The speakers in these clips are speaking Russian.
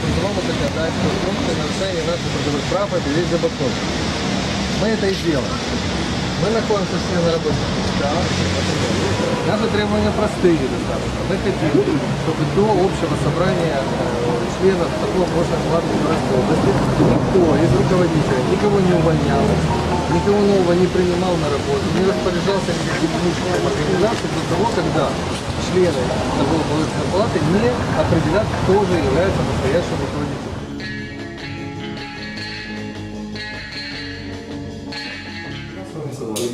что в пункте нарушения наших трудовых прав объявить забастовку. Мы это и делаем. Мы находимся все на рабочих местах. Наши требования простые достаточно. Мы хотим, чтобы до общего собрания э, членов такого можно Городской области никто из руководителей никого не увольнял, никого нового не принимал на работу, не распоряжался никаким организации до того, когда члены палаты палаты не определят, кто же является настоящим руководителем.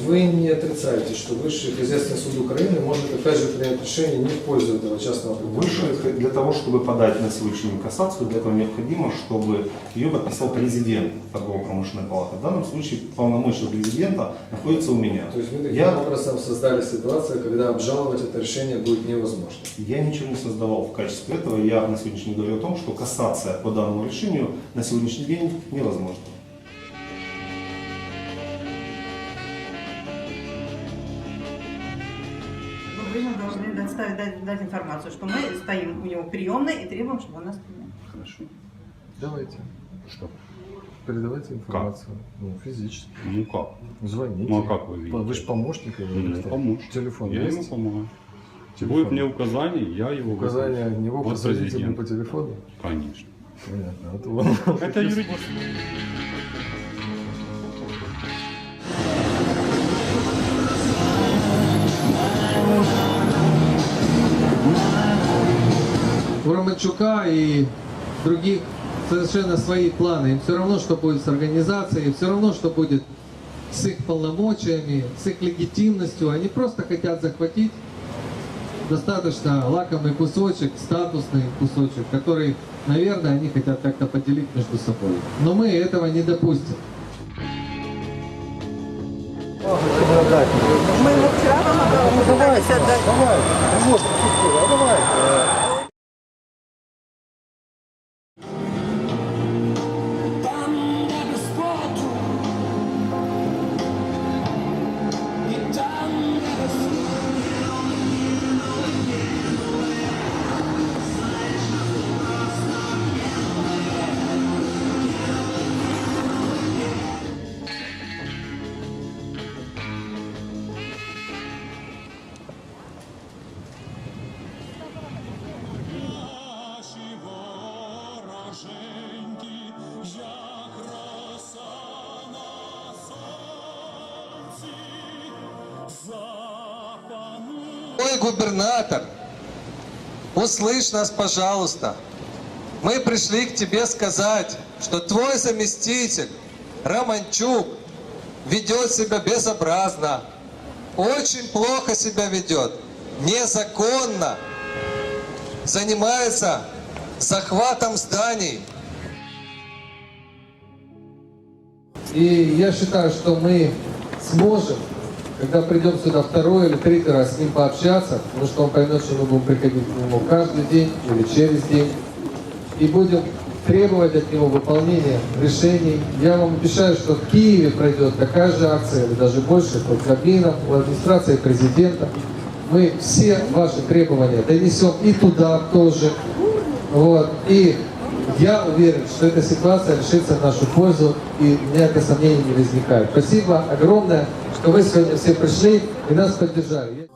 Вы не отрицаете, что Высший хозяйственный суд Украины может опять же принять решение не в пользу этого частного Выше предприятия. для того, чтобы подать на сегодняшний день кассацию, для этого необходимо, чтобы ее подписал президент торгово-промышленной палаты. В данном случае полномочия президента находятся у меня. То есть вы таким Я, образом создали ситуацию, когда обжаловать это решение будет невозможно. я ничего не создавал в качестве этого. Я на сегодняшний день говорю о том, что кассация по данному решению на сегодняшний день невозможна. Нам должны доставить, дать, дать информацию, что мы стоим у него приемной и требуем, чтобы он нас принял. Хорошо. Давайте. Что? Передавайте информацию. Ну, физически. Ну как? Звоните. Ну а как вы видите? Вы же помощник его. Ну, помочь. Телефон Я есть? ему помогаю. Телефон. Будет мне указание, я его Указания выполню. него Вот президент. по телефону? Конечно. Понятно. А то он... Это юридически. У Романчука и других совершенно свои планы. Им все равно, что будет с организацией, все равно, что будет с их полномочиями, с их легитимностью. Они просто хотят захватить достаточно лакомый кусочек, статусный кусочек, который, наверное, они хотят как-то поделить между собой. Но мы этого не допустим. Мы ему вчера помогали, мы пытались отдать. Наші Ой, губернатор, услышь нас, пожалуйста. Мы пришли к тебе сказать, что твой заместитель Романчук ведет себя безобразно, очень плохо себя ведет, незаконно, занимается захватом зданий. И я считаю, что мы сможем, когда придем сюда второй или третий раз с ним пообщаться, потому что он поймет, что мы будем приходить к нему каждый день или через день, и будем требовать от него выполнения решений. Я вам обещаю, что в Киеве пройдет такая же акция, или даже больше, под Кабмином, в администрации президента. Мы все ваши требования донесем и туда тоже. Вот. И я уверен, что эта ситуация решится в нашу пользу, и у это сомнений не возникает. Спасибо огромное, что вы сегодня все пришли и нас поддержали.